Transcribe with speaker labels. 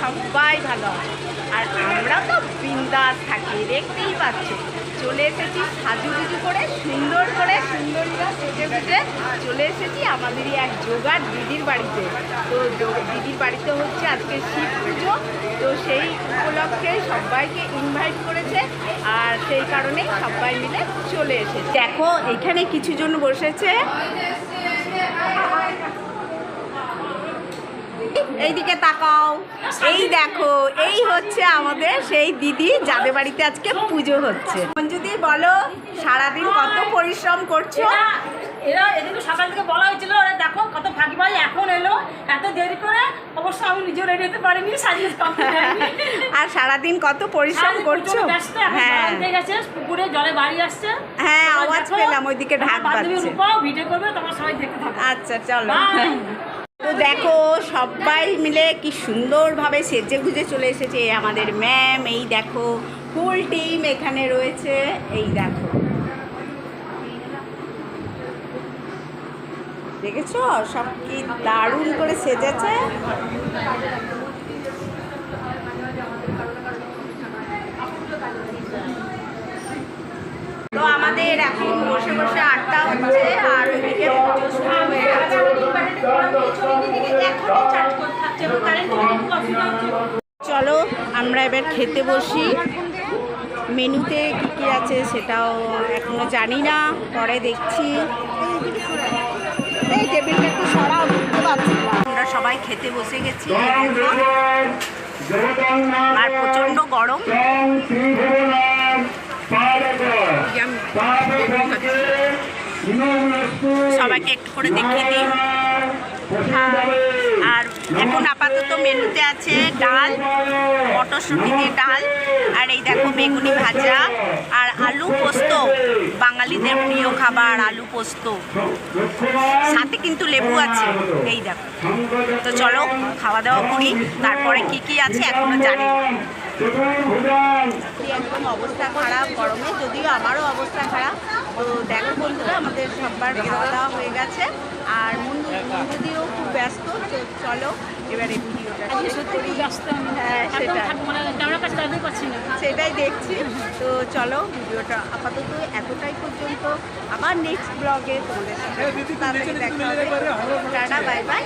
Speaker 1: সবাই ভালো। আর আমরা তো বিন্দাস থাকি, দেখতেই পাচ্ছ। চলে এসেছি সাজু সাজুগুজু করে, সুন্দর করে, সুন্দরীরা সেজে গুজে চলে এসেছি আমাদেরই এক যোগার দিদির বাড়িতে। তো দিদির বাড়িতে হচ্ছে আজকে শিব পুজো। তো সেই উপলক্ষে সবাইকে ইনভাইট করেছে আর সেই কারণে সবাই মিলে চলে এসেছে। দেখো, এখানে কিছু জন বসেছে। এইদিকে তাকাও। এই দেখো এই হচ্ছে আমাদের সেই দিদি যাদের বাড়িতে আজকে পুজো হচ্ছে। যদি বলো সারাদিন কত পরিশ্রম করছ?
Speaker 2: এরা এদিকে সকাল থেকে বলা হয়েছিল ওরা দেখো কত ফাঁকি ভাই এখন এলো এত দেরি করে অবশ্য আমি নিজেও রেডি হতে পারিনি সাজিয়ে
Speaker 1: আর সারাদিন কত পরিশ্রম করছ? হ্যাঁ।
Speaker 2: গেছে পুকুরে জলে বাড়ি আসছে।
Speaker 1: হ্যাঁ, আওয়াজ পেলাম, ওইদিকে ঢাক বাজছে।
Speaker 2: ভিডিও করবে তোমরা সবাই দেখতে থাকো।
Speaker 1: আচ্ছা চলো. তো দেখো, সবাই মিলে কি সুন্দরভাবে সেজে গুজে চলে এসেছে আমাদের ম্যাম এই দেখো ফুল টিম এখানে রয়েছে। এই দেখো। দেখেছ? সব কি দারুণ করে সেজেছে তো আমাদের এখন বসে বসে আড্ডা হচ্ছে আর ওইদিকে পুজো শুরু হয়ে গেছে চলো আমরা এবার খেতে বসি। মেনুতে কী কী আছে সেটাও এখনও জানি না। পরে দেখছি। এই টেবিলটা একটু সরাও বুঝতে পারছি আমরা সবাই খেতে বসে গেছি। আর প্রচণ্ড গরম। সবাইকে একটু করে দেখিয়ে দিই। আর এখন আপাতত মেনুতে আছে ডাল মটরশুঁটি দিয়ে ডাল, আর এই দেখো বেগুনি ভাজা, আর আলু পোস্ত। বাঙালিদের প্রিয় খাবার আলু পোস্ত। সাথে কিন্তু লেবু আছে, এই দেখো। তো চলো খাওয়া দাওয়া করি, তারপরে কি কি আছে এখনও জানি। একদম অবস্থা খারাপ, গরমে যদিও আমারও অবস্থা খারাপ তো দেখো বন্ধুরা আমাদের সবার খাওয়া দাওয়া হয়ে গেছে। আর মন্দু মন্দুদিও খুব ব্যস্ত তো চলো এবারে ভিডিওটা হ্যাঁ
Speaker 2: মানে
Speaker 1: সেটাই দেখছি। তো চলো ভিডিওটা আপাতত এতটাই পর্যন্ত। আবার নেক্সট ব্লগে তোমাদের সাথে তাড়াতাড়ি দেখা হবে। Tata bye bye